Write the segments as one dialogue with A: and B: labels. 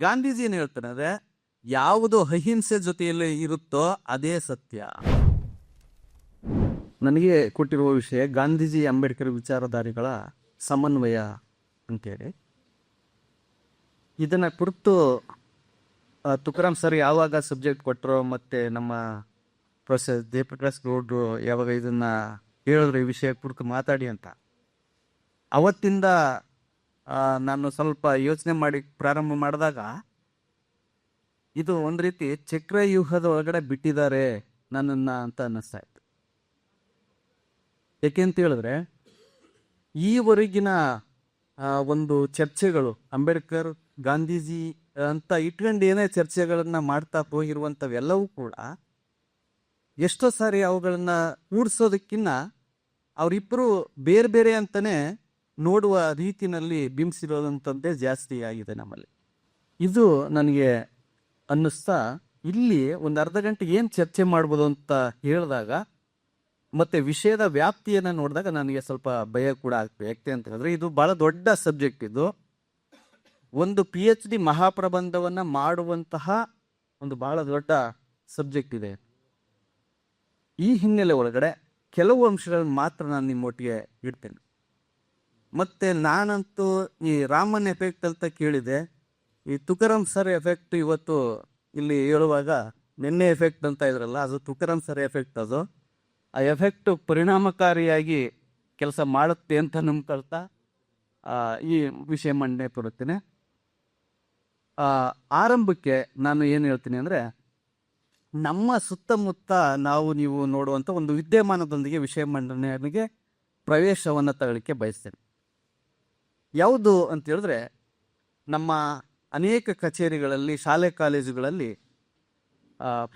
A: ಗಾಂಧೀಜಿ ಏನು ಹೇಳ್ತಾರೆ ಅಂದ್ರೆ, ಯಾವುದು ಅಹಿಂಸೆ ಜೊತೆಯಲ್ಲಿ ಇರುತ್ತೋ ಅದೇ ಸತ್ಯ. ನನಗೆ ಕೊಟ್ಟಿರುವ ವಿಷಯ ಗಾಂಧೀಜಿ ಅಂಬೇಡ್ಕರ್ ವಿಚಾರಧಾರಿಗಳ ಸಮನ್ವಯ ಅಂತೇಳಿ ಇದನ್ನ ಕುರಿತು ತುಕರಾಮ್ ಸರ್ ಯಾವಾಗ ಸಬ್ಜೆಕ್ಟ್ ಕೊಟ್ಟರು ಮತ್ತೆ ನಮ್ಮ ಪ್ರೊಫೆಸರ್ ಜಯಪ್ರಕಾಶ್ ಗೌಡ್ರು ಯಾವಾಗ ಇದನ್ನ ಹೇಳಿದ್ರು ಈ ವಿಷಯ ಕುರಿತು ಮಾತಾಡಿ ಅಂತ. ಅವತ್ತಿಂದ ನಾನು ಸ್ವಲ್ಪ ಯೋಚನೆ ಮಾಡಿ ಪ್ರಾರಂಭ ಮಾಡಿದಾಗ, ಇದು ಒಂದು ರೀತಿ ಚಕ್ರವ್ಯೂಹದ ಒಳಗಡೆ ಬಿಟ್ಟಿದ್ದಾರೆ ನನ್ನನ್ನು ಅಂತ ಅನ್ನಿಸ್ತಾ ಇತ್ತು. ಯಾಕೆ ಅಂತ ಹೇಳಿದ್ರೆ ಈವರೆಗಿನ ಒಂದು ಚರ್ಚೆಗಳು, ಅಂಬೇಡ್ಕರ್, ಗಾಂಧೀಜಿ ಅಂತ ಇಟ್ಕೊಂಡು ಏನೇ ಚರ್ಚೆಗಳನ್ನ ಮಾಡ್ತಾ ಹೋಗಿರುವಂಥವೆಲ್ಲವೂ ಕೂಡ, ಎಷ್ಟೋ ಸಾರಿ ಅವುಗಳನ್ನ ಕೂಡಿಸೋದಕ್ಕಿನ್ನ ಅವರಿಬ್ಬರು ಬೇರೆ ಬೇರೆ ಅಂತಾನೆ ನೋಡುವ ರೀತಿನಲ್ಲಿ ಬಿಂಬಿಸಿರೋದಂಥದ್ದೇ ಜಾಸ್ತಿ ಆಗಿದೆ ನಮ್ಮಲ್ಲಿ. ಇದು ನನಗೆ ಅನ್ನಿಸ್ತಾ, ಇಲ್ಲಿ ಒಂದು ಅರ್ಧ ಗಂಟೆ ಏನು ಚರ್ಚೆ ಮಾಡ್ಬೋದು ಅಂತ ಹೇಳಿದಾಗ, ಮತ್ತೆ ವಿಷಯದ ವ್ಯಾಪ್ತಿಯನ್ನು ನೋಡಿದಾಗ ನನಗೆ ಸ್ವಲ್ಪ ಭಯ ಕೂಡ ಆಗ್ತದೆ ಯಾಕೆ ಅಂತ ಹೇಳಿದ್ರೆ, ಇದು ಬಹಳ ದೊಡ್ಡ ಸಬ್ಜೆಕ್ಟ್ ಇದು. ಒಂದು ಪಿ ಎಚ್ ಡಿ ಮಹಾಪ್ರಬಂಧವನ್ನು ಮಾಡುವಂತಹ ಒಂದು ಬಹಳ ದೊಡ್ಡ ಸಬ್ಜೆಕ್ಟ್ ಇದೆ. ಈ ಹಿನ್ನೆಲೆ ಒಳಗಡೆ ಕೆಲವು ಅಂಶಗಳನ್ನು ಮಾತ್ರ ನಾನು ನಿಮ್ಮೊಟ್ಟಿಗೆ ಇಡ್ತೇನೆ. ಮತ್ತೆ ನಾನಂತೂ ಈ ರಾಮನ್ ಎಫೆಕ್ಟ್ ಅಂತ ಕೇಳಿದೆ. ಈ ತುಕಾರಾಮ್ ಸರ್ ಎಫೆಕ್ಟ್ ಇವತ್ತು ಇಲ್ಲಿ ಹೇಳುವಾಗ ನಿನ್ನೆ ಎಫೆಕ್ಟ್ ಅಂತ ಇದ್ರಲ್ಲ, ಅದು ತುಕಾರಾಮ್ ಸರ್ ಎಫೆಕ್ಟ್ ಅದು. ಆ ಎಫೆಕ್ಟ್ ಪರಿಣಾಮಕಾರಿಯಾಗಿ ಕೆಲಸ ಮಾಡುತ್ತೆ ಅಂತ ನಂಬ್ಕೊಳ್ತಾ ಈ ವಿಷಯ ಮಂಡನೆ ಬರುತ್ತೇನೆ ಆರಂಭಕ್ಕೆ ನಾನು ಏನು ಹೇಳ್ತೀನಿ ಅಂದರೆ, ನಮ್ಮ ಸುತ್ತಮುತ್ತ ನಾವು ನೀವು ನೋಡುವಂಥ ಒಂದು ವಿದ್ಯಮಾನದೊಂದಿಗೆ ವಿಷಯ ಮಂಡನೆಗೆ ಪ್ರವೇಶವನ್ನು ತಗೊಳ್ಳಿಕ್ಕೆ ಬಯಸ್ತೇನೆ. ಯಾವುದು ಅಂತ ಹೇಳಿದ್ರೆ ನಮ್ಮ ಅನೇಕ ಕಚೇರಿಗಳಲ್ಲಿ, ಶಾಲೆ ಕಾಲೇಜುಗಳಲ್ಲಿ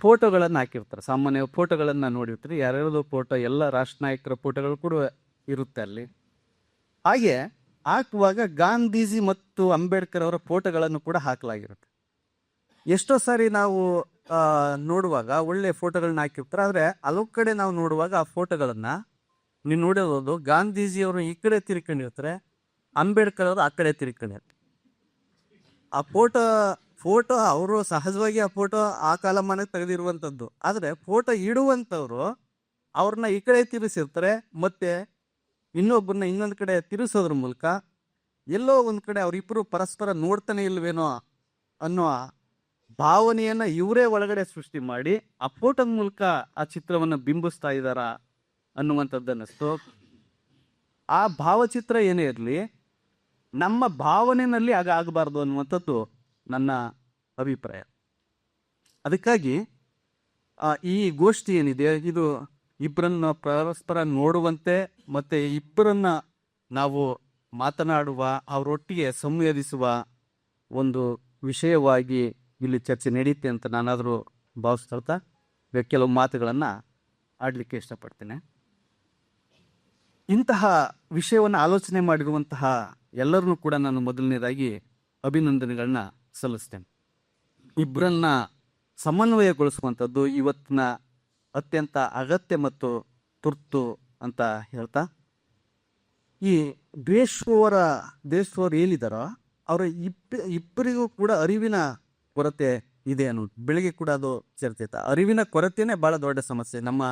A: ಫೋಟೋಗಳನ್ನು ಹಾಕಿರ್ತಾರೆ. ಸಾಮಾನ್ಯ ಫೋಟೋಗಳನ್ನು ನೋಡಿರ್ತೀರಿ. ಯಾರ್ಯಾರದು ಫೋಟೋ, ಎಲ್ಲ ರಾಷ್ಟ್ರ ನಾಯಕರ ಫೋಟೋಗಳು ಕೂಡ ಇರುತ್ತೆ ಅಲ್ಲಿ. ಹಾಗೆ ಹಾಕುವಾಗ ಗಾಂಧೀಜಿ ಮತ್ತು ಅಂಬೇಡ್ಕರ್ ಅವರ ಫೋಟೋಗಳನ್ನು ಕೂಡ ಹಾಕಲಾಗಿರುತ್ತೆ. ಎಷ್ಟೋ ಸಾರಿ ನಾವು ನೋಡುವಾಗ ಒಳ್ಳೆ ಫೋಟೋಗಳನ್ನ ಹಾಕಿರ್ತಾರೆ. ಆದರೆ ಹಲವು ಕಡೆ ನಾವು ನೋಡುವಾಗ ಆ ಫೋಟೋಗಳನ್ನು ನೀವು ನೋಡಿರೋದು ಗಾಂಧೀಜಿಯವರು ಈ ಕಡೆ ತಿರ್ಕೊಂಡಿರ್ತಾರೆ ಅಂಬೇಡ್ಕರ್ ಅವರು ಆ ಕಡೆ ತಿರ್ಕೊಂಡಿರ್ತಾರೆ ಆ ಫೋಟೋ ಫೋಟೋ ಅವರು ಸಹಜವಾಗಿ ಆ ಫೋಟೋ ಆ ಕಾಲಮಾನಕ್ಕೆ ತೆಗೆದಿರುವಂಥದ್ದು ಆದರೆ ಫೋಟೋ ಇಡುವಂಥವ್ರು ಅವ್ರನ್ನ ಈ ಕಡೆ ತಿರುಗಿಸಿರ್ತಾರೆ ಮತ್ತೆ ಇನ್ನೊಬ್ಬರನ್ನ ಇನ್ನೊಂದು ಕಡೆ ತಿರುಗಿಸೋದ್ರ ಮೂಲಕ ಎಲ್ಲೋ ಒಂದು ಕಡೆ ಅವರಿಬ್ಬರು ಪರಸ್ಪರ ನೋಡ್ತಾನೆ ಇಲ್ವೇನೋ ಅನ್ನೋ ಭಾವನೆಯನ್ನು ಇವರೇ ಒಳಗಡೆ ಸೃಷ್ಟಿ ಮಾಡಿ ಆ ಫೋಟೋದ ಮೂಲಕ ಆ ಚಿತ್ರವನ್ನು ಬಿಂಬಿಸ್ತಾ ಇದ್ದಾರಾ ಅನ್ನುವಂಥದ್ದು ಅನ್ನಿಸ್ತು ಆ ಭಾವಚಿತ್ರ ಏನೇ ಇರಲಿ ನಮ್ಮ ಭಾವನೆಯಲ್ಲಿ ಆಗ ಆಗಬಾರ್ದು ಅನ್ನುವಂಥದ್ದು ನನ್ನ ಅಭಿಪ್ರಾಯ. ಅದಕ್ಕಾಗಿ ಈ ಗೋಷ್ಠಿ ಏನಿದೆ, ಇದು ಇಬ್ಬರನ್ನ ಪರಸ್ಪರ ನೋಡುವಂತೆ ಮತ್ತೆ ಇಬ್ಬರನ್ನ ನಾವು ಮಾತನಾಡುವ, ಅವರೊಟ್ಟಿಗೆ ಸಂವೇದಿಸುವ ಒಂದು ವಿಷಯವಾಗಿ ಇಲ್ಲಿ ಚರ್ಚೆ ನಡೆಯುತ್ತೆ ಅಂತ ನಾನಾದರೂ ಭಾವಿಸ್ತಾ ಕೆಲವು ಮಾತುಗಳನ್ನು ಆಡಲಿಕ್ಕೆ ಇಷ್ಟಪಡ್ತೇನೆ. ಇಂತಹ ವಿಷಯವನ್ನು ಆಲೋಚನೆ ಮಾಡಿರುವಂತಹ ಎಲ್ಲರನ್ನೂ ಕೂಡ ನಾನು ಮೊದಲನೇದಾಗಿ ಅಭಿನಂದನೆಗಳನ್ನ ಸಲ್ಲಿಸ್ತೇನೆ. ಇಬ್ಬರನ್ನ ಸಮನ್ವಯಗೊಳಿಸುವಂಥದ್ದು ಇವತ್ತಿನ ಅತ್ಯಂತ ಅಗತ್ಯ ಮತ್ತು ತುರ್ತು ಅಂತ ಹೇಳ್ತಾ, ಈ ದ್ವೇಷವರ ದ್ವೇಷವರು ಏನಿದ್ದಾರೋ ಅವರ ಇಬ್ಬ, ಇಬ್ಬರಿಗೂ ಕೂಡ ಅರಿವಿನ ಕೊರತೆ ಇದೆ ಅನ್ನೋದು ಬೆಳಿಗ್ಗೆ ಕೂಡ ಅದು ಸೇರ್ತೈತೆ ಅರಿವಿನ ಕೊರತೆಯೇ ಬಹಳ ದೊಡ್ಡ ಸಮಸ್ಯೆ. ನಮ್ಮ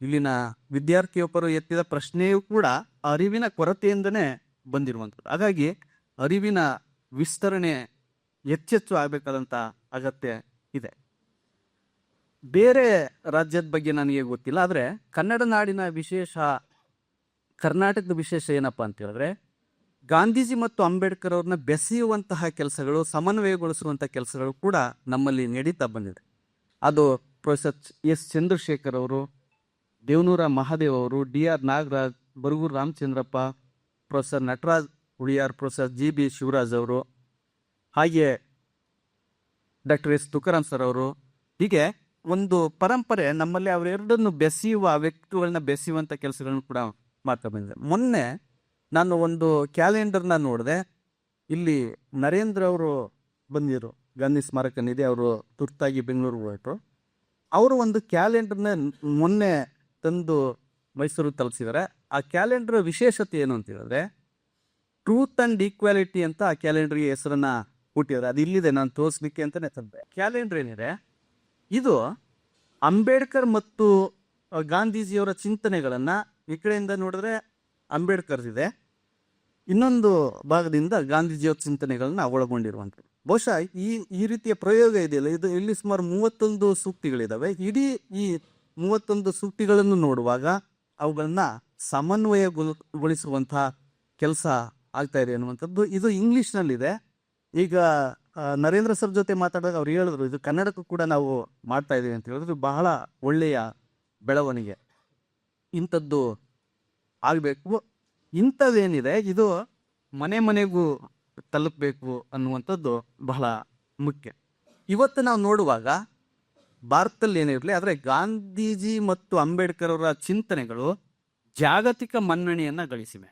A: ಇಲ್ಲಿನ ವಿದ್ಯಾರ್ಥಿಯೊಬ್ಬರು ಎತ್ತಿದ ಪ್ರಶ್ನೆಯೂ ಕೂಡ ಅರಿವಿನ ಕೊರತೆಯಿಂದನೇ ಬಂದಿರುವಂಥದ್ದು. ಹಾಗಾಗಿ ಅರಿವಿನ ವಿಸ್ತರಣೆ ಹೆಚ್ಚೆಚ್ಚು ಆಗಬೇಕಾದಂಥ ಅಗತ್ಯ ಇದೆ. ಬೇರೆ ರಾಜ್ಯದ ಬಗ್ಗೆ ನನಗೆ ಗೊತ್ತಿಲ್ಲ, ಆದರೆ ಕನ್ನಡ ನಾಡಿನ ವಿಶೇಷ, ಕರ್ನಾಟಕದ ವಿಶೇಷ ಏನಪ್ಪ ಅಂತ ಹೇಳಿದ್ರೆ, ಗಾಂಧೀಜಿ ಮತ್ತು ಅಂಬೇಡ್ಕರ್ ಅವ್ರನ್ನ ಬೆಸೆಯುವಂತಹ ಕೆಲಸಗಳು, ಸಮನ್ವಯಗೊಳಿಸುವಂಥ ಕೆಲಸಗಳು ಕೂಡ ನಮ್ಮಲ್ಲಿ ನಡೀತಾ ಬಂದಿದೆ. ಅದು ಪ್ರೊಫೆಸರ್ ಎಸ್ ಚಂದ್ರಶೇಖರ್ ಅವರು, ದೇವನೂರ ಮಹಾದೇವ್ ಅವರು, D R Nagaraj, Baraguru Ramachandrappa professor Nataraj Uliyar, professor G B Shivaraj ಅವರು, ಹಾಗೆ ಡಾಕ್ಟರ್ ಎಸ್. ತುಕಾರಾಮ್ ಸರ್ ಅವರು. ಹೀಗೆ ಒಂದು ಪರಂಪರೆ ನಮ್ಮಲ್ಲಿ ಅವರೆರಡನ್ನು ಬೆಸೆಯುವ ವ್ಯಕ್ತಿಗಳನ್ನ ಬೆಸೆಯುವಂಥ ಕೆಲಸಗಳನ್ನು ಕೂಡ ಮಾಡ್ತಾ ಬಂದಿದೆ. ಮೊನ್ನೆ ನಾನು ಒಂದು ಕ್ಯಾಲೆಂಡರ್ನ ನೋಡಿದೆ. ಇಲ್ಲಿ ನರೇಂದ್ರ ಅವರು ಬಂದಿದ್ರು, ಗಾಂಧಿ ಸ್ಮಾರಕ ನಿಧಿ ಅವರು ತುರ್ತಾಗಿ ಬೆಂಗಳೂರಿಗೆ ಹೊರಟರು. ಅವರು ಒಂದು ಕ್ಯಾಲೆಂಡರ್ನ ಮೊನ್ನೆ ತಂದು ಮೈಸೂರಿಗೆ ತಲುಪಿಸಿದ್ದಾರೆ. ಆ ಕ್ಯಾಲೆಂಡರ್ ವಿಶೇಷತೆ ಏನು ಅಂತ ಹೇಳಿದ್ರೆ ಟ್ರೂತ್ ಅಂಡ್ ಈಕ್ವಾಲಿಟಿ ಅಂತ ಆ ಕ್ಯಾಲೆಂಡರ್ಗೆ ಹೆಸರನ್ನ ಹುಟ್ಟಿದ್ದಾರೆ. ಅದು ಇಲ್ಲಿದೆ, ನಾನು ತೋರಿಸ್ಲಿಕ್ಕೆ ಅಂತಲೇ ತಂದೆ ಕ್ಯಾಲೆಂಡರ್ ಏನಿದೆ, ಇದು ಅಂಬೇಡ್ಕರ್ ಮತ್ತು ಗಾಂಧೀಜಿಯವರ ಚಿಂತನೆಗಳನ್ನು ಈ ಕಡೆಯಿಂದ ನೋಡಿದ್ರೆ ಅಂಬೇಡ್ಕರ್ ಇದೆ. ಇನ್ನೊಂದು ಭಾಗದಿಂದ ಗಾಂಧೀಜಿಯವರ ಚಿಂತನೆಗಳನ್ನ ಒಳಗೊಂಡಿರುವಂಥದ್ದು. ಬಹುಶಃ ಈ ಈ ರೀತಿಯ ಪ್ರಯೋಗ ಇದೆಯಲ್ಲ? ಇದು ಇಲ್ಲಿ ಸುಮಾರು ಮೂವತ್ತೊಂದು ಸೂಕ್ತಿಗಳಿದ್ದಾವೆ ಇಡೀ ಈ ಮೂವತ್ತೊಂದು ಸೂಕ್ತಿಗಳನ್ನು ನೋಡುವಾಗ ಅವುಗಳನ್ನ ಸಮನ್ವಯಗೊಳಿಸುವಂತಹ ಕೆಲಸ ಆಗ್ತಾ ಇದೆ ಅನ್ನುವಂಥದ್ದು ಇದು ಇಂಗ್ಲಿಷ್ನಲ್ಲಿದೆ. ಈಗ ನರೇಂದ್ರ ಸರ್ ಜೊತೆ ಮಾತಾಡಿದಾಗ ಅವ್ರು ಹೇಳಿದ್ರು, ಇದು ಕನ್ನಡಕ್ಕೂ ಕೂಡ ನಾವು ಮಾಡ್ತಾ ಇದ್ದೀವಿ ಅಂತ ಹೇಳಿದ್ರು. ಬಹಳ ಒಳ್ಳೆಯ ಬೆಳವಣಿಗೆ. ಇಂಥದ್ದು ಆಗಬೇಕು. ಇಂಥದ್ದೇನಿದೆ, ಇದು ಮನೆ ಮನೆಗೂ ತಲುಪಬೇಕು ಅನ್ನುವಂಥದ್ದು ಬಹಳ ಮುಖ್ಯ. ಇವತ್ತು ನಾವು ನೋಡುವಾಗ ಭಾರತದಲ್ಲಿ ಏನಿರಲಿ ಆದರೆ ಗಾಂಧೀಜಿ ಮತ್ತು ಅಂಬೇಡ್ಕರ್ ಅವರ ಚಿಂತನೆಗಳು ಜಾಗತಿಕ ಮನ್ನಣೆಯನ್ನು ಗಳಿಸಿವೆ.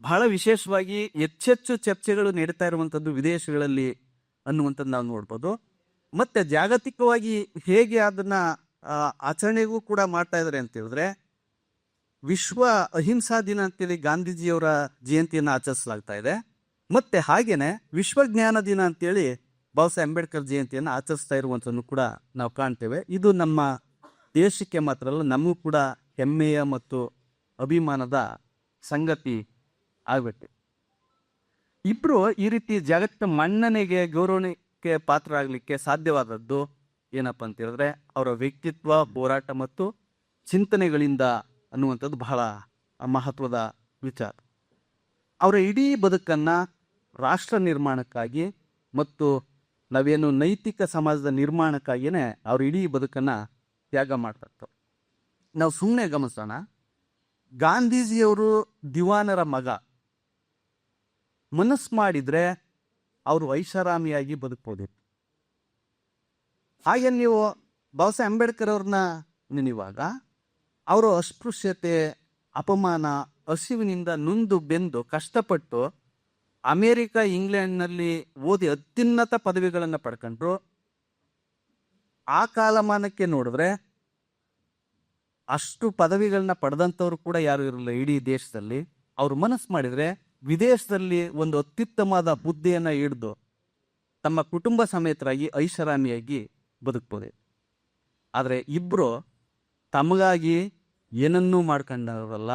A: ಬಹಳ ವಿಶೇಷವಾಗಿ ಹೆಚ್ಚೆಚ್ಚು ಚರ್ಚೆಗಳು ನಡೀತಾ ಇರುವಂಥದ್ದು ವಿದೇಶಗಳಲ್ಲಿ ಅನ್ನುವಂಥದ್ದು ನಾವು ನೋಡ್ಬೋದು. ಮತ್ತೆ ಜಾಗತಿಕವಾಗಿ ಹೇಗೆ ಅದನ್ನ ಆಚರಣೆಗೂ ಕೂಡ ಮಾಡ್ತಾ ಇದ್ದಾರೆ ಅಂತ ಹೇಳಿದ್ರೆ, ವಿಶ್ವ ಅಹಿಂಸಾ ದಿನ ಅಂತೇಳಿ ಗಾಂಧೀಜಿಯವರ ಜಯಂತಿಯನ್ನು ಆಚರಿಸಲಾಗ್ತಾ ಇದೆ. ಮತ್ತೆ ಹಾಗೇನೆ ವಿಶ್ವ ಜ್ಞಾನ ದಿನ ಅಂತೇಳಿ ಬಾಬಾ ಅಂಬೇಡ್ಕರ್ ಜಯಂತಿಯನ್ನು ಆಚರಿಸ್ತಾ ಇರುವಂಥದ್ದು ಕೂಡ ನಾವು ಕಾಣ್ತೇವೆ. ಇದು ನಮ್ಮ ದೇಶಕ್ಕೆ ಮಾತ್ರ ಅಲ್ಲ, ನಮಗೂ ಕೂಡ ಹೆಮ್ಮೆಯ ಮತ್ತು ಅಭಿಮಾನದ ಸಂಗತಿ ಆಗಬೇಕು ಇಬ್ಬರು ಈ ರೀತಿ ಜಾಗತಿಕ ಮನ್ನಣೆಗೆ, ಗೌರವಕ್ಕೆ ಪಾತ್ರ ಆಗಲಿಕ್ಕೆ ಸಾಧ್ಯವಾದದ್ದು ಏನಪ್ಪ ಅಂತ ಹೇಳಿದ್ರೆ, ಅವರ ವ್ಯಕ್ತಿತ್ವ, ಹೋರಾಟ ಮತ್ತು ಚಿಂತನೆಗಳಿಂದ ಅನ್ನುವಂಥದ್ದು ಬಹಳ ಮಹತ್ವದ ವಿಚಾರ. ಅವರ ಇಡೀ ಬದುಕನ್ನು ರಾಷ್ಟ್ರ ನಿರ್ಮಾಣಕ್ಕಾಗಿ ಮತ್ತು ನಾವೇನು ನೈತಿಕ ಸಮಾಜದ ನಿರ್ಮಾಣಕ್ಕಾಗಿಯೇ ಅವ್ರ ಇಡೀ ಬದುಕನ್ನು ತ್ಯಾಗ ಮಾಡ್ತಾರೆ ನಾವು ಸುಮ್ಮನೆ ಗಮನಿಸೋಣ. ಗಾಂಧೀಜಿಯವರು ದಿವಾನರ ಮಗ. ಮನಸ್ಸು ಮಾಡಿದ್ರೆ ಅವರು ಐಷಾರಾಮಿಯಾಗಿ ಬದುಕ್ಬೋದಿತ್ತು ಹಾಗೆ ನೀವು ಬಾಬಾ ಸಾಹೇಬ್ ಅಂಬೇಡ್ಕರ್ ಅವ್ರನ್ನ ನೆನೆಯುವಾಗ, ಅವರು ಅಸ್ಪೃಶ್ಯತೆ, ಅಪಮಾನ, ಹಸಿವಿನಿಂದ ನೊಂದು ಬೆಂದು ಕಷ್ಟಪಟ್ಟು ಅಮೇರಿಕ, ಇಂಗ್ಲೆಂಡ್ನಲ್ಲಿ ಓದಿ ಅತ್ಯುನ್ನತ ಪದವಿಗಳನ್ನು ಪಡ್ಕೊಂಡ್ರು. ಆ ಕಾಲಮಾನಕ್ಕೆ ನೋಡಿದ್ರೆ ಅಷ್ಟು ಪದವಿಗಳನ್ನ ಪಡೆದಂಥವ್ರು ಕೂಡ ಯಾರು ಇರಲಿಲ್ಲ ಇಡೀ ದೇಶದಲ್ಲಿ. ಅವ್ರು ಮನಸ್ಸು ಮಾಡಿದ್ರೆ ವಿದೇಶದಲ್ಲಿ ಒಂದು ಅತ್ಯುತ್ತಮವಾದ ಬುದ್ಧಿಯನ್ನು ಹಿಡಿದು ತಮ್ಮ ಕುಟುಂಬ ಸಮೇತರಾಗಿ ಐಷಾರಾಮಿಯಾಗಿ ಬದುಕ್ಬೋದು. ಆದರೆ ಇಬ್ಬರು ತಮಗಾಗಿ ಏನನ್ನೂ ಮಾಡ್ಕೊಂಡವರಲ್ಲ.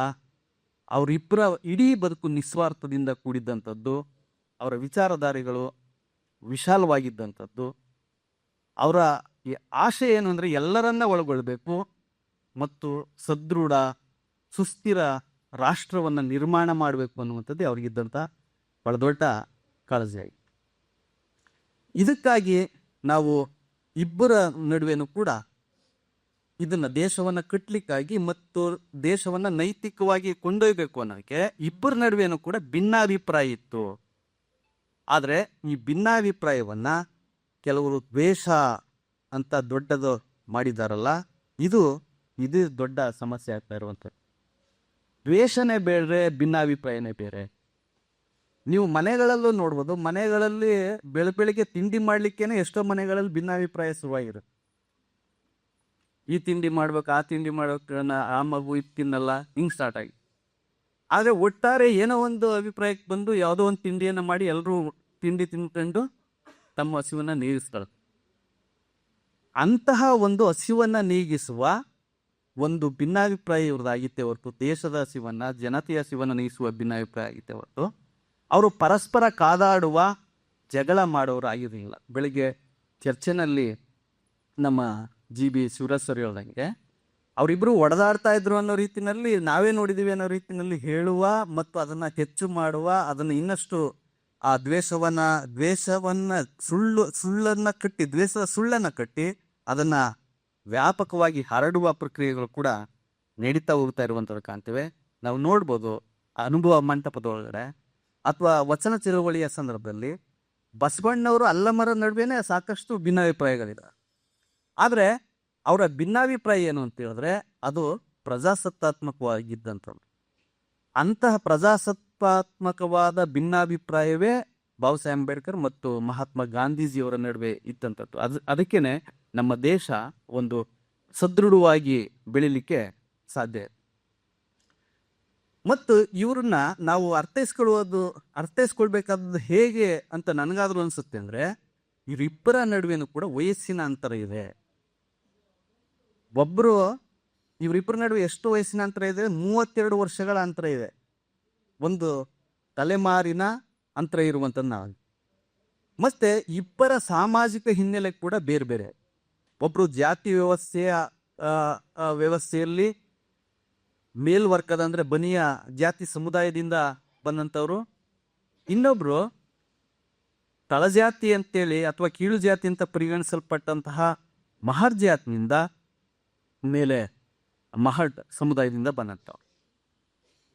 A: ಅವರಿಬ್ಬರ ಇಡೀ ಬದುಕು ನಿಸ್ವಾರ್ಥದಿಂದ ಕೂಡಿದ್ದಂಥದ್ದು, ಅವರ ವಿಚಾರಧಾರೆಗಳು ವಿಶಾಲವಾಗಿದ್ದಂಥದ್ದು, ಅವರ ಈ ಆಶೆ ಏನು ಅಂದರೆ ಎಲ್ಲರನ್ನ ಒಳಗೊಳ್ಬೇಕು ಮತ್ತು ಸದೃಢ, ಸುಸ್ಥಿರ ರಾಷ್ಟ್ರವನ್ನು ನಿರ್ಮಾಣ ಮಾಡಬೇಕು ಅನ್ನುವಂಥದ್ದೇ ಅವ್ರಿಗಿದ್ದಂಥ ಬಹಳ ದೊಡ್ಡ ಕಾಳಜಿಯಾಗಿ ಇದಕ್ಕಾಗಿ ನಾವು ಇಬ್ಬರ ನಡುವೆನೂ ಕೂಡ ಇದನ್ನ ದೇಶವನ್ನ ಕಟ್ಟಲಿಕ್ಕಾಗಿ ಮತ್ತು ದೇಶವನ್ನ ನೈತಿಕವಾಗಿ ಕೊಂಡೊಯ್ಬೇಕು ಅನ್ನೋಕೆ ಇಬ್ಬರ ನಡುವೆನೂ ಕೂಡ ಭಿನ್ನಾಭಿಪ್ರಾಯ ಇತ್ತು. ಆದರೆ ಈ ಭಿನ್ನಾಭಿಪ್ರಾಯವನ್ನ ಕೆಲವರು ದ್ವೇಷ ಅಂತ ದೊಡ್ಡದು ಮಾಡಿದಾರಲ್ಲ, ಇದು ಇದು ದೊಡ್ಡ ಸಮಸ್ಯೆ ಆಗ್ತಾ ಇರುವಂಥದ್ದು. ದ್ವೇಷನೇ ಬೇರೆ ಭಿನ್ನಾಭಿಪ್ರಾಯನೇ ಬೇರೆ. ನೀವು ಮನೆಗಳಲ್ಲೂ ನೋಡ್ಬೋದು, ಮನೆಗಳಲ್ಲಿ ಬೆಳ ಬೆಳಿಗ್ಗೆ ತಿಂಡಿ ಮಾಡ್ಲಿಕ್ಕೇನೆ ಎಷ್ಟೋ ಮನೆಗಳಲ್ಲಿ ಭಿನ್ನಾಭಿಪ್ರಾಯ ಶುರುವಾಗಿರುತ್ತೆ. ಈ ತಿಂಡಿ ಮಾಡ್ಬೇಕು, ಆ ತಿಂಡಿ ಮಾಡ್ಬೇಕು ಆ ಮಗು ಇದು ತಿನ್ನಲ್ಲ ಹಿಂಗೆ ಸ್ಟಾರ್ಟ್ ಆಗಿ. ಆದರೆ ಒಟ್ಟಾರೆ ಏನೋ ಒಂದು ಅಭಿಪ್ರಾಯಕ್ಕೆ ಬಂದು ಯಾವುದೋ ಒಂದು ತಿಂಡಿಯನ್ನು ಮಾಡಿ ಎಲ್ಲರೂ ತಿಂಡಿ ತಿನ್ಕೊಂಡು ತಮ್ಮ ಹಸಿವನ್ನು ನೀಗಿಸ್ತಾರೆ. ಅಂತಹ ಒಂದು ಹಸಿವನ್ನು ನೀಗಿಸುವ ಒಂದು ಭಿನ್ನಾಭಿಪ್ರಾಯ ಇವ್ರದ್ದಾಗಿತ್ತೆ ಹೊರತು, ದೇಶದ ಹಸಿವನ್ನು, ಜನತೆಯ ಹಸಿವನ್ನು ನೀಗಿಸುವ ಭಿನ್ನಾಭಿಪ್ರಾಯ ಆಗಿತ್ತೆ ಹೊರತು, ಅವರು ಪರಸ್ಪರ ಕಾದಾಡುವ ಜಗಳ ಮಾಡೋರು ಆಗಿರಲಿಲ್ಲ ಬೆಳಿಗ್ಗೆ ಚರ್ಚೆನಲ್ಲಿ ನಮ್ಮ ಜಿ ಬಿ ಶಿವರಾಜ್ ಸರ್ ಹೇಳ್ದಂಗೆ ಅವರಿಬ್ಬರು ಒಡೆದಾಡ್ತಾ ಇದ್ರು ಅನ್ನೋ ರೀತಿನಲ್ಲಿ ನಾವೇ ನೋಡಿದ್ದೀವಿ ಅನ್ನೋ ರೀತಿನಲ್ಲಿ ಹೇಳುವ ಮತ್ತು ಅದನ್ನು ಹೆಚ್ಚು ಮಾಡುವ, ಅದನ್ನು ಇನ್ನಷ್ಟು ಆ ದ್ವೇಷವನ್ನ ದ್ವೇಷವನ್ನ ಸುಳ್ಳು, ಸುಳ್ಳನ್ನ ಕಟ್ಟಿ, ದ್ವೇಷದ ಸುಳ್ಳನ್ನ ಕಟ್ಟಿ ಅದನ್ನ ವ್ಯಾಪಕವಾಗಿ ಹರಡುವ ಪ್ರಕ್ರಿಯೆಗಳು ಕೂಡ ನಡೀತಾ ಹೋಗ್ತಾ ಇರುವಂಥದ್ದು ಕಾಣ್ತೇವೆ. ನಾವು ನೋಡ್ಬೋದು ಅನುಭವ ಮಂಟಪದೊಳಗಡೆ. ಅಥವಾ ವಚನ ಚಳವಳಿಯ ಸಂದರ್ಭದಲ್ಲಿ ಬಸವಣ್ಣವರು ಅಲ್ಲಮರ ನಡುವೆನೇ ಸಾಕಷ್ಟು ಭಿನ್ನಾಭಿಪ್ರಾಯಗಳಿದೆ ಆದರೆ ಅವರ ಭಿನ್ನಾಭಿಪ್ರಾಯ ಏನು ಅಂತ ಹೇಳಿದ್ರೆ ಅದು ಪ್ರಜಾಸತ್ತಾತ್ಮಕವಾಗಿದ್ದಂಥದ್ದು ಅಂತಹ ಪ್ರಜಾಸತ್ತಾತ್ಮಕವಾದ ಭಿನ್ನಾಭಿಪ್ರಾಯವೇ ಬಾಬಾ ಸಾಹೇಬ್ ಅಂಬೇಡ್ಕರ್ ಮತ್ತು ಮಹಾತ್ಮ ಗಾಂಧೀಜಿಯವರ ನಡುವೆ ಇದ್ದಂಥದ್ದು. ಅದು, ಅದಕ್ಕೇನೆ ನಮ್ಮ ದೇಶ ಒಂದು ಸದೃಢವಾಗಿ ಬೆಳಿಲಿಕ್ಕೆ ಸಾಧ್ಯ ಮತ್ತು ಇವ್ರನ್ನ ನಾವು ಅರ್ಥೈಸ್ಕೊಳ್ಳುವುದು, ಅರ್ಥೈಸ್ಕೊಳ್ಬೇಕಾದದ್ದು ಹೇಗೆ ಅಂತ ನನಗಾದ್ರೂ ಅನಿಸುತ್ತೆ ಅಂದರೆ, ಇವರಿಬ್ಬರ ನಡುವೆನೂ ಕೂಡ ವಯಸ್ಸಿನ ಅಂತರ ಇದೆ. ಒಬ್ಬರು ಇವರಿಬ್ಬರ ನಡುವೆ ಎಷ್ಟು ವಯಸ್ಸಿನ ಅಂತರ ಇದೆ? ಮೂವತ್ತೆರಡು ವರ್ಷಗಳ ಅಂತರ ಇದೆ. ಒಂದು ತಲೆಮಾರಿನ ಅಂತರ ಇರುವಂಥದ್ದು ನಾವು. ಮತ್ತೆ ಇಬ್ಬರ ಸಾಮಾಜಿಕ ಹಿನ್ನೆಲೆ ಕೂಡ ಬೇರೆ ಬೇರೆ. ಒಬ್ಬರು ಜಾತಿ ವ್ಯವಸ್ಥೆಯ ವ್ಯವಸ್ಥೆಯಲ್ಲಿ ಮೇಲ್ವರ್ಗದ ಅಂದ್ರೆ ಬನಿಯ ಜಾತಿ ಸಮುದಾಯದಿಂದ ಬಂದಂಥವ್ರು. ಇನ್ನೊಬ್ಬರು ತಳಜಾತಿ ಅಂತೇಳಿ ಅಥವಾ ಕೀಳು ಜಾತಿ ಅಂತ ಪರಿಗಣಿಸಲ್ಪಟ್ಟಂತಹ ಮಹರ್ ಜಾತಿನಿಂದ ಮೇಲೆ ಮಹಡ್ ಸಮುದಾಯದಿಂದ ಬಂದಂಥವ್ರು.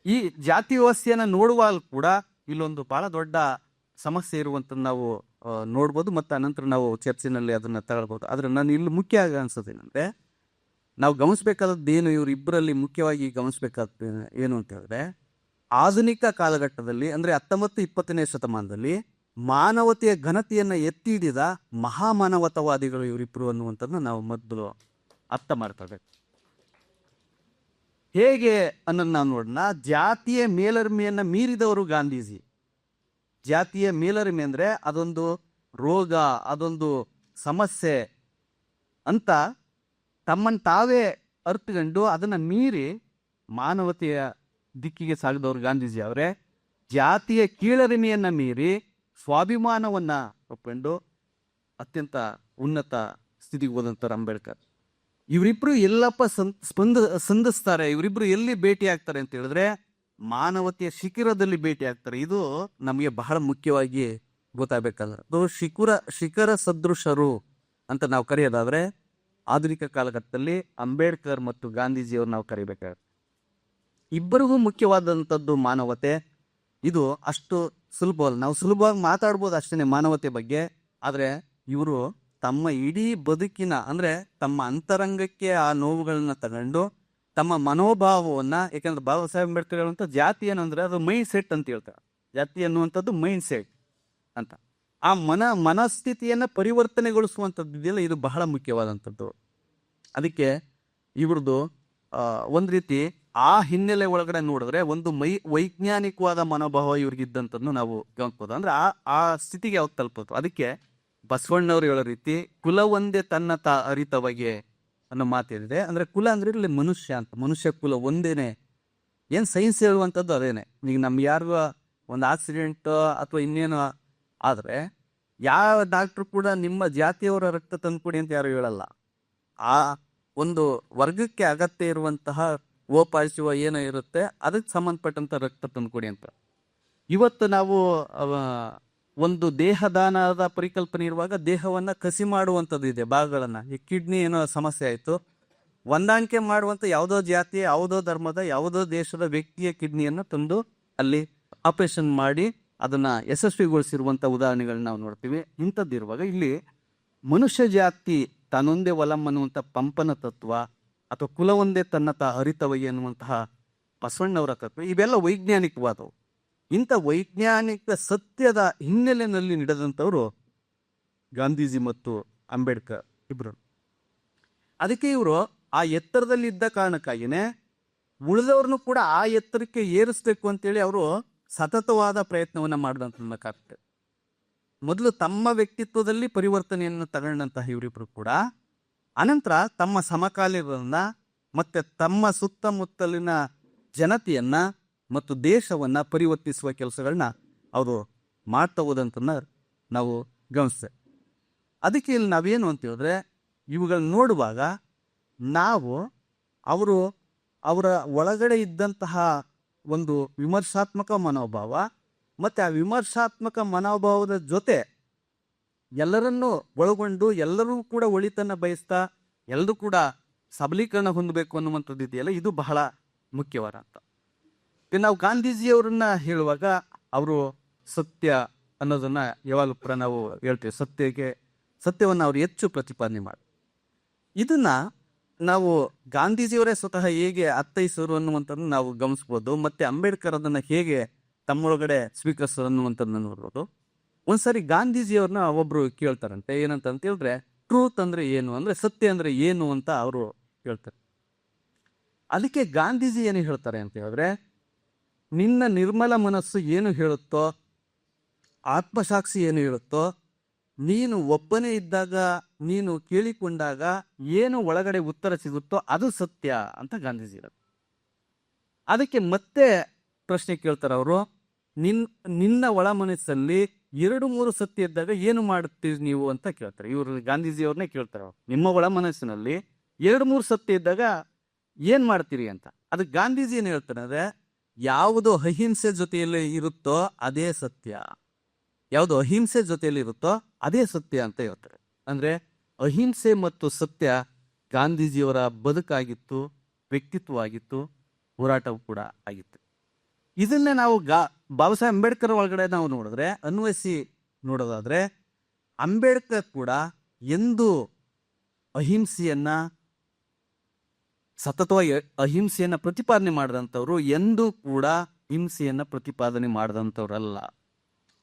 A: ಈ ಜಾತಿ ವ್ಯವಸ್ಥೆಯನ್ನು ನೋಡುವಾಗ ಕೂಡ ಇಲ್ಲೊಂದು ಬಹಳ ದೊಡ್ಡ ಸಮಸ್ಯೆ ಇರುವಂಥದ್ದು ನಾವು ನೋಡ್ಬೋದು ಮತ್ತು ಅನಂತರ ನಾವು ಚರ್ಚಿನಲ್ಲಿ ಅದನ್ನು ತಗೊಳ್ಬೋದು. ಆದರೆ ನಾನು ಇಲ್ಲಿ ಮುಖ್ಯ ಅನಿಸೋದು ಏನಂದ್ರೆ, ನಾವು ಗಮನಿಸ್ಬೇಕಾದದ್ದು ಏನು, ಇವ್ರು ಇಬ್ಬರಲ್ಲಿ ಮುಖ್ಯವಾಗಿ ಗಮನಿಸ್ಬೇಕಾದ ಏನು ಅಂತ ಹೇಳಿದ್ರೆ, ಆಧುನಿಕ ಕಾಲಘಟ್ಟದಲ್ಲಿ, ಅಂದರೆ ಹತ್ತೊಂಬತ್ತು ಇಪ್ಪತ್ತನೇ ಶತಮಾನದಲ್ಲಿ ಮಾನವತೆಯ ಘನತೆಯನ್ನು ಎತ್ತಿ ಹಿಡಿದ ಮಹಾಮಾನವತವಾದಿಗಳು ಇವರಿಬ್ಬರು ಅನ್ನುವಂಥದ್ದನ್ನ ನಾವು ಮೊದಲು ಅರ್ಥ ಮಾಡ್ಕೊಳ್ಬೇಕು. ಹೇಗೆ ಅನ್ನೋದು ನಾವು ನೋಡೋಣ. ಜಾತಿಯ ಮೇಲರಿಮೆಯನ್ನು ಮೀರಿದವರು ಗಾಂಧೀಜಿ. ಜಾತಿಯ ಮೇಲರಿಮೆ ಅಂದರೆ ಅದೊಂದು ರೋಗ, ಅದೊಂದು ಸಮಸ್ಯೆ ಅಂತ ತಮ್ಮನ್ನು ತಾವೇ ಅರ್ಥಕೊಂಡು ಅದನ್ನ ಮೀರಿ ಮಾನವತೆಯ ದಿಕ್ಕಿಗೆ ಸಾಗಿದವರು ಗಾಂಧೀಜಿ ಅವರೇ. ಜಾತಿಯ ಕೀಳರಿಮೆಯನ್ನು ಮೀರಿ ಸ್ವಾಭಿಮಾನವನ್ನು ಒಪ್ಪಿಕೊಂಡು ಅತ್ಯಂತ ಉನ್ನತ ಸ್ಥಿತಿಗೆ ಹೋದಂಥವ್ರು ಅಂಬೇಡ್ಕರ್. ಇವರಿಬ್ರು ಎಲ್ಲಪ್ಪ ಸ್ಪಂದ, ಸಂಧಿಸ್ತಾರೆ, ಇವರಿಬ್ರು ಎಲ್ಲಿ ಭೇಟಿ ಆಗ್ತಾರೆ ಅಂತ ಹೇಳಿದ್ರೆ ಮಾನವತೆಯ ಶಿಖರದಲ್ಲಿ ಭೇಟಿ ಆಗ್ತಾರೆ. ಇದು ನಮಗೆ ಬಹಳ ಮುಖ್ಯವಾಗಿ ಗೊತ್ತಾಗಬೇಕಲ್ಲ ಅದು ಶಿಖರ ಶಿಖರ ಸದೃಶರು ಅಂತ ನಾವು ಕರೆಯೋದಾದ್ರೆ ಆಧುನಿಕ ಕಾಲಘಟ್ಟದಲ್ಲಿ ಅಂಬೇಡ್ಕರ್ ಮತ್ತು ಗಾಂಧೀಜಿಯವ್ರು ನಾವು ಕರಿಬೇಕಾಗುತ್ತೆ. ಇಬ್ಬರಿಗೂ ಮುಖ್ಯವಾದಂಥದ್ದು ಮಾನವತೆ. ಇದು ಅಷ್ಟು ಸುಲಭವಲ್ಲ. ನಾವು ಸುಲಭವಾಗಿ ಮಾತಾಡ್ಬೋದು ಅಷ್ಟೇ ಮಾನವತೆ ಬಗ್ಗೆ. ಆದರೆ ಇವರು ತಮ್ಮ ಇಡೀ ಬದುಕಿನ, ಅಂದ್ರೆ ತಮ್ಮ ಅಂತರಂಗಕ್ಕೆ ಆ ನೋವುಗಳನ್ನ ತಗೊಂಡು ತಮ್ಮ ಮನೋಭಾವವನ್ನ ಯಾಕಂದ್ರೆ ಬಾಬಾ ಸಾಹೇಬ್ ಅಂಬೇಡ್ಕರ್ ಹೇಳುವಂಥ ಜಾತಿ ಏನಂದ್ರೆ ಅದು ಮೈಂಡ್ ಸೆಟ್ ಅಂತ ಹೇಳ್ತಾರೆ. ಜಾತಿ ಅನ್ನುವಂಥದ್ದು ಮೈಂಡ್ ಸೆಟ್ ಅಂತ. ಆ ಮನ, ಮನಸ್ಥಿತಿಯನ್ನ ಪರಿವರ್ತನೆಗೊಳಿಸುವಂಥದ್ದು ಇದೆಯಲ್ಲ, ಇದು ಬಹಳ ಮುಖ್ಯವಾದಂಥದ್ದು. ಅದಕ್ಕೆ ಇವ್ರದ್ದು ಒಂದು ರೀತಿ ಆ ಹಿನ್ನೆಲೆ ಒಳಗಡೆ ನೋಡಿದ್ರೆ ಒಂದು ಮೈ, ವೈಜ್ಞಾನಿಕವಾದ ಮನೋಭಾವ ಇವ್ರಿಗಿದ್ದಂಥದ್ದು ನಾವು ಗಮನಿಸ್ಬೋದು. ಅಂದ್ರೆ ಆ ಆ ಸ್ಥಿತಿಗೆ ಅವ್ರು ತಲುಪೋದು. ಅದಕ್ಕೆ ಬಸವಣ್ಣವ್ರು ಹೇಳೋ ರೀತಿ ಕುಲ ಒಂದೇ ತನ್ನ ತಾ ಅರಿತವಗೆ ಅನ್ನೋ ಮಾತಿದೆ. ಅಂದ್ರೆ ಕುಲ ಅಂದ್ರೆ ಇಲ್ಲಿ ಮನುಷ್ಯ ಅಂತ. ಮನುಷ್ಯ ಕುಲ ಒಂದೇನೆ. ಏನ್ ಸೈನ್ಸ್ ಹೇಳುವಂಥದ್ದು ಅದೇನೆ. ಈಗ ನಮ್ಗೆ ಯಾರಿಗೂ ಒಂದು ಆಕ್ಸಿಡೆಂಟ್ ಅಥವಾ ಇನ್ನೇನು ಆದ್ರೆ ಯಾವ ಡಾಕ್ಟ್ರು ಕೂಡ ನಿಮ್ಮ ಜಾತಿಯವರ ರಕ್ತ ತಂದ್ಕೊಡಿ ಅಂತ ಯಾರು ಹೇಳಲ್ಲ. ಆ ಒಂದು ವರ್ಗಕ್ಕೆ ಅಗತ್ಯ ಇರುವಂತಹ ಓ ಪಾಸಿಟಿವ್ ಏನೋ ಇರುತ್ತೆ, ಅದಕ್ಕೆ ಸಂಬಂಧಪಟ್ಟಂತ ರಕ್ತ ತಂದ್ಕೊಡಿ ಅಂತ. ಇವತ್ತು ನಾವು ಒಂದು ದೇಹದಾನದ ಪರಿಕಲ್ಪನೆ ಇರುವಾಗ ದೇಹವನ್ನ ಕಸಿ ಮಾಡುವಂಥದ್ದು ಇದೆ, ಭಾಗಗಳನ್ನ. ಈ ಕಿಡ್ನಿ ಏನೋ ಸಮಸ್ಯೆ ಆಯಿತು. ಹೊಂದಾಣಿಕೆ ಮಾಡುವಂತ ಯಾವುದೋ ಜಾತಿ, ಯಾವುದೋ ಧರ್ಮದ, ಯಾವುದೋ ದೇಶದ ವ್ಯಕ್ತಿಯ ಕಿಡ್ನಿಯನ್ನು ತಂದು ಅಲ್ಲಿ ಆಪರೇಷನ್ ಮಾಡಿ ಅದನ್ನ ಯಶಸ್ವಿಗೊಳಿಸಿರುವಂಥ ಉದಾಹರಣೆಗಳನ್ನ ನಾವು ನೋಡ್ತೀವಿ. ಇಂಥದ್ದಿರುವಾಗ ಇಲ್ಲಿ ಮನುಷ್ಯ ಜಾತಿ ತಾನೊಂದೇ ಒಲಂ ಅನ್ನುವಂಥ ಪಂಪನ ತತ್ವ ಅಥವಾ ಕುಲವೊಂದೇ ತನ್ನ ತ ಎನ್ನುವಂತಹ ಅನ್ನುವಂತಹ ಬಸವಣ್ಣವರ ತತ್ವ ಇವೆಲ್ಲ ವೈಜ್ಞಾನಿಕವಾದವು. ಇಂಥ ವೈಜ್ಞಾನಿಕ ಸತ್ಯದ ಹಿನ್ನೆಲೆಯಲ್ಲಿ ನಡೆದಂಥವರು ಗಾಂಧೀಜಿ ಮತ್ತು ಅಂಬೇಡ್ಕರ್ ಇಬ್ಬರು ಅದಕ್ಕೆ ಇವರು ಆ ಎತ್ತರದಲ್ಲಿ ಇದ್ದ ಕಾರಣಕ್ಕಾಗಿನೇ ಉಳಿದವ್ರನ್ನು ಕೂಡ ಆ ಎತ್ತರಕ್ಕೆ ಏರಿಸ್ಬೇಕು ಅಂತೇಳಿ ಅವರು ಸತತವಾದ ಪ್ರಯತ್ನವನ್ನು ಮಾಡಿದಂಥ ಮಾಡಿದಂತ ಮೊದಲು ತಮ್ಮ ವ್ಯಕ್ತಿತ್ವದಲ್ಲಿ ಪರಿವರ್ತನೆಯನ್ನು ತಗೊಂಡಂತಹ ಇವರಿಬ್ಬರು ಕೂಡ ಅನಂತರ ತಮ್ಮ ಸಮಕಾಲೀನರನ್ನ ಮತ್ತೆ ತಮ್ಮ ಸುತ್ತಮುತ್ತಲಿನ ಜನತೆಯನ್ನ ಮತ್ತು ದೇಶವನ್ನು ಪರಿವರ್ತಿಸುವ ಕೆಲಸಗಳನ್ನ ಅವರು ಮಾಡ್ತಾ ಹೋದಂತನ್ನ ನಾವು ಗಮನಿಸ್ತೇವೆ ಅದಕ್ಕೆ ಇಲ್ಲಿ ನಾವೇನು ಅಂತ ಹೇಳಿದ್ರೆ, ಇವುಗಳನ್ನ ನೋಡುವಾಗ ನಾವು ಅವರು ಅವರ ಒಳಗಡೆ ಇದ್ದಂತಹ ಒಂದು ವಿಮರ್ಶಾತ್ಮಕ ಮನೋಭಾವ ಮತ್ತು ಆ ವಿಮರ್ಶಾತ್ಮಕ ಮನೋಭಾವದ ಜೊತೆ ಎಲ್ಲರನ್ನೂ ಒಳಗೊಂಡು ಎಲ್ಲರೂ ಕೂಡ ಒಳಿತನ್ನು ಬಯಸ್ತಾ ಎಲ್ಲರೂ ಕೂಡ ಸಬಲೀಕರಣ ಹೊಂದಬೇಕು ಅನ್ನುವಂಥದ್ದು ಇದೆಯಲ್ಲ ಇದು ಬಹಳ ಮುಖ್ಯವಾದಂಥ ನಾವು ಗಾಂಧೀಜಿಯವರನ್ನ ಹೇಳುವಾಗ ಅವರು ಸತ್ಯ ಅನ್ನೋದನ್ನ ಯಾವಾಗಲೂ ಕೂಡ ನಾವು ಹೇಳ್ತೀವಿ. ಸತ್ಯಕ್ಕೆ, ಸತ್ಯವನ್ನು ಅವರು ಹೆಚ್ಚು ಪ್ರತಿಪಾದನೆ ಮಾಡಿ ಇದನ್ನ ನಾವು ಗಾಂಧೀಜಿಯವರೇ ಸ್ವತಃ ಹೇಗೆ ಅರ್ಥೈಸೋರು ಅನ್ನುವಂಥದ್ದನ್ನು ನಾವು ಗಮನಿಸ್ಬೋದು. ಮತ್ತೆ ಅಂಬೇಡ್ಕರ್ ಅದನ್ನ ಹೇಗೆ ತಮ್ಮೊಳಗಡೆ ಸ್ವೀಕರಿಸೋರು ಅನ್ನುವಂಥದ್ದನ್ನ ನೋಡ್ಬೋದು. ಒಂದ್ಸರಿ ಗಾಂಧೀಜಿಯವ್ರನ್ನ ಒಬ್ರು ಕೇಳ್ತಾರಂತೆ. ಏನಂತ ಹೇಳಿದ್ರೆ, ಟ್ರೂತ್ ಅಂದ್ರೆ ಏನು? ಅಂದ್ರೆ, ಸತ್ಯ ಅಂದ್ರೆ ಏನು? ಅಂತ ಅವರು ಹೇಳ್ತಾರೆ. ಅದಕ್ಕೆ ಗಾಂಧೀಜಿ ಏನು ಹೇಳ್ತಾರೆ ಅಂತ ಹೇಳಿದ್ರೆ ನಿನ್ನ ನಿರ್ಮಲ ಮನಸ್ಸು ಏನು ಹೇಳುತ್ತೋ, ಆತ್ಮಸಾಕ್ಷಿ ಏನು ಹೇಳುತ್ತೋ, ನೀನು ಒಬ್ಬನೇ ಇದ್ದಾಗ, ನೀನು ಕೇಳಿಕೊಂಡಾಗ ಏನು ಒಳಗಡೆ ಉತ್ತರ ಸಿಗುತ್ತೋ ಅದು ಸತ್ಯ ಅಂತ ಗಾಂಧೀಜಿ ಅದಕ್ಕೆ ಮತ್ತೆ ಪ್ರಶ್ನೆ ಕೇಳ್ತಾರೆ ಅವರು, ನಿನ್, ನಿನ್ನ ಒಳ ಮನಸ್ಸಲ್ಲಿ ಎರಡು ಮೂರು ಸತ್ಯ ಇದ್ದಾಗ ಏನು ಮಾಡುತ್ತೀರಿ ನೀವು ಅಂತ ಕೇಳ್ತಾರೆ. ಇವರು ಗಾಂಧೀಜಿ ಅವ್ರನ್ನೇ ಕೇಳ್ತಾರೆ ಅವ್ರು. ನಿಮ್ಮ ಒಳ ಮನಸ್ಸಿನಲ್ಲಿ ಎರಡು ಮೂರು ಸತ್ಯ ಇದ್ದಾಗ ಏನ್ ಮಾಡ್ತೀರಿ ಅಂತ. ಅದು ಗಾಂಧೀಜಿ ಏನು ಹೇಳ್ತಾರೆ ಅಂದ್ರೆ ಯಾವುದು ಅಹಿಂಸೆ ಜೊತೆಯಲ್ಲಿ ಇರುತ್ತೋ ಅದೇ ಸತ್ಯ. ಯಾವುದು ಅಹಿಂಸೆ ಜೊತೆಯಲ್ಲಿ ಇರುತ್ತೋ ಅದೇ ಸತ್ಯ ಅಂತ ಹೇಳ್ತಾರೆ. ಅಂದ್ರೆ ಅಹಿಂಸೆ ಮತ್ತು ಸತ್ಯ ಗಾಂಧೀಜಿಯವರ ಬದುಕಾಗಿತ್ತು ವ್ಯಕ್ತಿತ್ವ ಆಗಿತ್ತು ಹೋರಾಟವೂ ಕೂಡ ಆಗಿತ್ತು. ಇದನ್ನೇ ನಾವು ಗಾ ಬಾಬಾ ಸಾಹೇಬ್ ಅಂಬೇಡ್ಕರ್ ಒಳಗಡೆ ನಾವು ನೋಡಿದ್ರೆ, ಅನ್ವಯಿಸಿ ನೋಡೋದಾದ್ರೆ, ಅಂಬೇಡ್ಕರ್ ಕೂಡ ಎಂದು ಅಹಿಂಸೆಯನ್ನ ಸತತವಾಗಿ ಅಹಿಂಸೆಯನ್ನ ಪ್ರತಿಪಾದನೆ ಮಾಡಿದಂಥವ್ರು ಎಂದೂ ಕೂಡ ಹಿಂಸೆಯನ್ನ ಪ್ರತಿಪಾದನೆ ಮಾಡಿದಂಥವ್ರಲ್ಲ.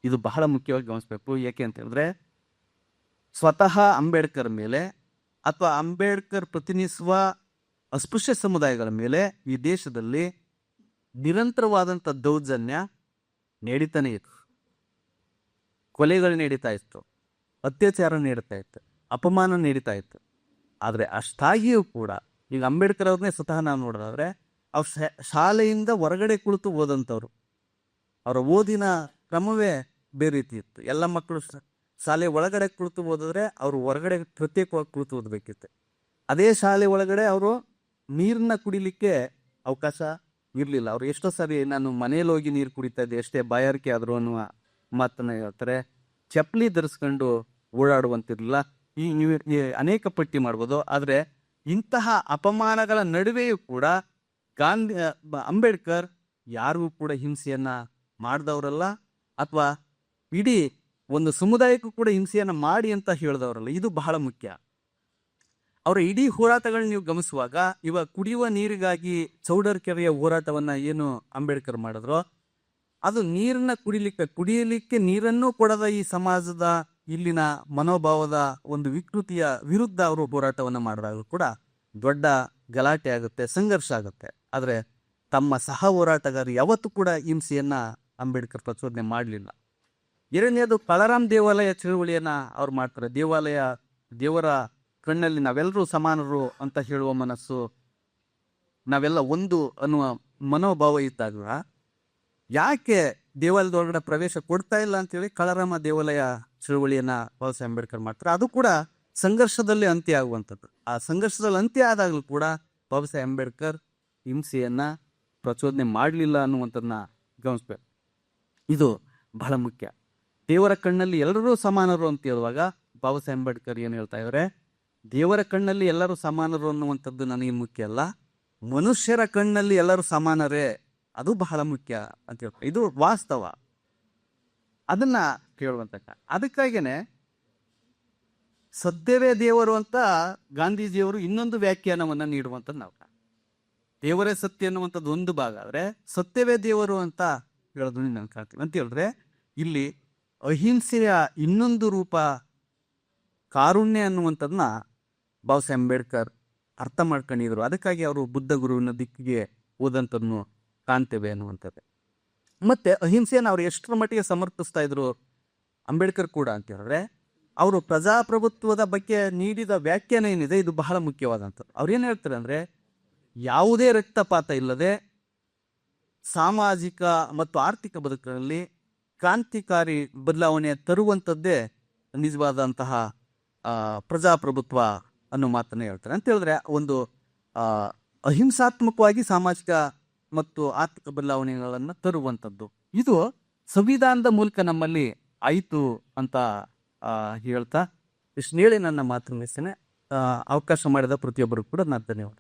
A: ಇದು ಬಹಳ ಮುಖ್ಯವಾಗಿ ಗಮನಿಸಬೇಕು. ಏಕೆ ಅಂತ ಹೇಳಿದ್ರೆ, ಸ್ವತಃ ಅಂಬೇಡ್ಕರ್ ಮೇಲೆ ಅಥವಾ ಅಂಬೇಡ್ಕರ್ ಪ್ರತಿನಿಧಿಸುವ ಅಸ್ಪೃಶ್ಯ ಸಮುದಾಯಗಳ ಮೇಲೆ ಈ ದೇಶದಲ್ಲಿ ನಿರಂತರವಾದಂಥ ದೌರ್ಜನ್ಯ ನಡೀತಾನೆ ಇತ್ತು. ಕೊಲೆಗಳು ನಡೀತಾ ಇತ್ತು. ಅತ್ಯಾಚಾರ ನೀಡುತ್ತಾ ಇತ್ತು. ಅಪಮಾನ ನೀಡುತ್ತಾ ಇತ್ತು. ಆದರೆ ಅಷ್ಟಾಗಿಯೂ ಕೂಡ ಈಗ ಅಂಬೇಡ್ಕರ್ ಅವ್ರನ್ನೇ ಸ್ವತಃ ನಾವು ನೋಡೋದಾದ್ರೆ ಅವ್ರು ಶಾಲೆಯಿಂದ ಹೊರಗಡೆ ಕುಳಿತು ಓದಂಥವ್ರು ಅವರ ಓದಿನ ಕ್ರಮವೇ ಬೇರೆ ರೀತಿ ಇತ್ತು. ಎಲ್ಲ ಮಕ್ಕಳು ಶಾಲೆ ಒಳಗಡೆ ಕುಳಿತು ಓದಿದ್ರೆ ಅವರು ಹೊರಗಡೆ ಪ್ರತ್ಯೇಕವಾಗಿ ಕುಳಿತು ಓದಬೇಕಿತ್ತು. ಅದೇ ಶಾಲೆ ಒಳಗಡೆ ಅವರು ನೀರನ್ನ ಕುಡಿಲಿಕ್ಕೆ ಅವಕಾಶ ಇರಲಿಲ್ಲ. ಅವ್ರು ಎಷ್ಟೋ ಸಾರಿ ನಾನು ಮನೇಲಿ ಹೋಗಿ ನೀರು ಕುಡಿತಾ ಇದ್ದೆ, ಎಷ್ಟೇ ಬಾಯಾರಿಕೆ ಆದರೂ ಅನ್ನುವ ಮಾತನ್ನು ಹೇಳ್ತಾರೆ. ಚಪ್ಪಲಿ ಧರಿಸ್ಕೊಂಡು ಓಡಾಡುವಂತಿರಲಿಲ್ಲ. ಈ ಅನೇಕ ಪಟ್ಟಿ ಮಾಡ್ಬೋದು. ಆದರೆ ಇಂತಹ ಅಪಮಾನಗಳ ನಡುವೆಯೂ ಕೂಡ ಗಾಂಧಿ ಅಂಬೇಡ್ಕರ್ ಯಾರಿಗೂ ಕೂಡ ಹಿಂಸೆಯನ್ನ ಮಾಡಿದವರಲ್ಲ ಅಥವಾ ಇಡೀ ಒಂದು ಸಮುದಾಯಕ್ಕೂ ಕೂಡ ಹಿಂಸೆಯನ್ನ ಮಾಡಿ ಅಂತ ಹೇಳಿದವರಲ್ಲ, ಇದು ಬಹಳ ಮುಖ್ಯ. ಅವರ ಇಡೀ ಹೋರಾಟಗಳನ್ನ ನೀವು ಗಮನಿಸುವಾಗ ಇವ ಕುಡಿಯುವ ನೀರಿಗಾಗಿ ಚೌಡರ್ ಕೆರೆಯ ಹೋರಾಟವನ್ನ ಏನು ಅಂಬೇಡ್ಕರ್ ಮಾಡಿದ್ರು, ಅದು ನೀರನ್ನ ಕುಡಿಲಿಕ್ಕೆ, ಕುಡಿಯಲಿಕ್ಕೆ ನೀರನ್ನು ಕೊಡದ ಈ ಸಮಾಜದ ಇಲ್ಲಿನ ಮನೋಭಾವದ ಒಂದು ವಿಕೃತಿಯ ವಿರುದ್ಧ ಅವರು ಹೋರಾಟವನ್ನ ಮಾಡಿದಾಗ ಕೂಡ ದೊಡ್ಡ ಗಲಾಟೆ ಆಗುತ್ತೆ, ಸಂಘರ್ಷ ಆಗುತ್ತೆ. ಆದರೆ ತಮ್ಮ ಸಹ ಹೋರಾಟಗಾರರು ಯಾವತ್ತೂ ಕೂಡ ಹಿಂಸೆಯನ್ನ ಅಂಬೇಡ್ಕರ್ ಪ್ರಚೋದನೆ ಮಾಡಲಿಲ್ಲ. ಎರಡನೇದು ಕಳರಾಮ್ ದೇವಾಲಯ ಚಳುವಳಿಯನ್ನ ಅವ್ರು ಮಾಡ್ತಾರೆ. ದೇವಾಲಯ, ದೇವರ ಕಣ್ಣಲ್ಲಿ ನಾವೆಲ್ಲರೂ ಸಮಾನರು ಅಂತ ಹೇಳುವ ಮನಸ್ಸು, ನಾವೆಲ್ಲ ಒಂದು ಅನ್ನುವ ಮನೋಭಾವ ಇದ್ದಾಗ ಯಾಕೆ ದೇವಾಲಯದೊಳಗಡೆ ಪ್ರವೇಶ ಕೊಡ್ತಾ ಇಲ್ಲ ಅಂತೇಳಿ ಕಳರಾಮ ದೇವಾಲಯ ಚಳುವಳಿಯನ್ನ ಬಾಬಾ ಅಂಬೇಡ್ಕರ್ ಮಾಡ್ತಾರೆ. ಅದು ಕೂಡ ಸಂಘರ್ಷದಲ್ಲಿ ಅಂತ್ಯ ಆಗುವಂಥದ್ದು. ಆ ಸಂಘರ್ಷದಲ್ಲಿ ಅಂತ್ಯ ಆದಾಗಲೂ ಕೂಡ ಬಾಬಾ ಸಾಹೇಬ್ ಅಂಬೇಡ್ಕರ್ ಹಿಂಸೆಯನ್ನ ಪ್ರಚೋದನೆ ಮಾಡಲಿಲ್ಲ ಅನ್ನುವಂಥದ್ದನ್ನ ಗಮನಿಸ್ಬೇಕು. ಇದು ಬಹಳ ಮುಖ್ಯ. ದೇವರ ಕಣ್ಣಲ್ಲಿ ಎಲ್ಲರೂ ಸಮಾನರು ಅಂತ ಹೇಳುವಾಗ ಬಾಬಾ ಸಾಹೇಬ್ ಅಂಬೇಡ್ಕರ್ ಏನು ಹೇಳ್ತಾ ಇದ್ದಾರೆ? ದೇವರ ಕಣ್ಣಲ್ಲಿ ಎಲ್ಲರೂ ಸಮಾನರು ಅನ್ನುವಂಥದ್ದು ನನಗೆ ಮುಖ್ಯ ಅಲ್ಲ. ಮನುಷ್ಯರ ಕಣ್ಣಲ್ಲಿ ಎಲ್ಲರೂ ಸಮಾನರೇ ಅದು ಬಹಳ ಮುಖ್ಯ ಅಂತ ಹೇಳ್ತಾರೆ ಇದು ವಾಸ್ತವ. ಅದನ್ನ ಕೇಳುವಂತ ಅದಕ್ಕಾಗೇನೆ ಸತ್ಯವೇ ದೇವರು ಅಂತ ಗಾಂಧೀಜಿಯವರು ಇನ್ನೊಂದು ವ್ಯಾಖ್ಯಾನವನ್ನು ನೀಡುವಂಥದ್ದು ನಾವು ದೇವರೇ ಸತ್ಯ ಅನ್ನುವಂಥದ್ದು ಒಂದು ಭಾಗ. ಆದರೆ ಸತ್ಯವೇ ದೇವರು ಅಂತ ಹೇಳೋದು ನಾನು ಕಾಣ್ತೀವಿ ಅಂತ ಹೇಳಿದ್ರೆ ಇಲ್ಲಿ ಅಹಿಂಸೆಯ ಇನ್ನೊಂದು ರೂಪ ಕಾರುಣ್ಯ ಅನ್ನುವಂಥದ್ದನ್ನ ಬಾಬಾ ಸಾಹೇಬ್ ಅಂಬೇಡ್ಕರ್ ಅರ್ಥ ಮಾಡ್ಕೊಂಡಿದ್ರು. ಅದಕ್ಕಾಗಿ ಅವರು ಬುದ್ಧ ಗುರುವಿನ ದಿಕ್ಕಿಗೆ ಹೋದಂಥದ್ದನ್ನು ಕಾಣ್ತೇವೆ ಅನ್ನುವಂಥದ್ದು. ಮತ್ತೆ ಅಹಿಂಸೆಯನ್ನು ಅವ್ರು ಎಷ್ಟರ ಮಟ್ಟಿಗೆ ಸಮರ್ಥಿಸ್ತಾ ಇದ್ರು ಅಂಬೇಡ್ಕರ್ ಕೂಡ ಅಂತ ಹೇಳಿದ್ರೆ, ಅವರು ಪ್ರಜಾಪ್ರಭುತ್ವದ ಬಗ್ಗೆ ನೀಡಿದ ವ್ಯಾಖ್ಯಾನ ಏನಿದೆ, ಇದು ಬಹಳ ಮುಖ್ಯವಾದಂಥದ್ದು. ಅವ್ರು ಏನು ಹೇಳ್ತಾರೆ ಅಂದರೆ, ಯಾವುದೇ ರಕ್ತಪಾತ ಇಲ್ಲದೆ ಸಾಮಾಜಿಕ ಮತ್ತು ಆರ್ಥಿಕ ಬದುಕಿನಲ್ಲಿ ಕ್ರಾಂತಿಕಾರಿ ಬದಲಾವಣೆ ತರುವಂಥದ್ದೇ ನಿಜವಾದಂತಹ ಪ್ರಜಾಪ್ರಭುತ್ವ ಅನ್ನೋ ಮಾತನ್ನು ಹೇಳ್ತಾರೆ. ಅಂತ ಹೇಳಿದ್ರೆ, ಒಂದು ಅಹಿಂಸಾತ್ಮಕವಾಗಿ ಸಾಮಾಜಿಕ ಮತ್ತು ಆರ್ಥಿಕ ಬದಲಾವಣೆಗಳನ್ನು ತರುವಂಥದ್ದು. ಇದು ಸಂವಿಧಾನದ ಮೂಲಕ ನಮ್ಮಲ್ಲಿ ಆಯಿತು ಅಂತ ಹೇಳ್ತಾ ಇಷ್ಟು ಹೇಳಿ ನನ್ನ ಮಾತು ಮುಗಿಸ್ತೇನೆ. ಅವಕಾಶ ಮಾಡಿದ ಪ್ರತಿಯೊಬ್ಬರು ಕೂಡ ನಾನು ಧನ್ಯವಾದ.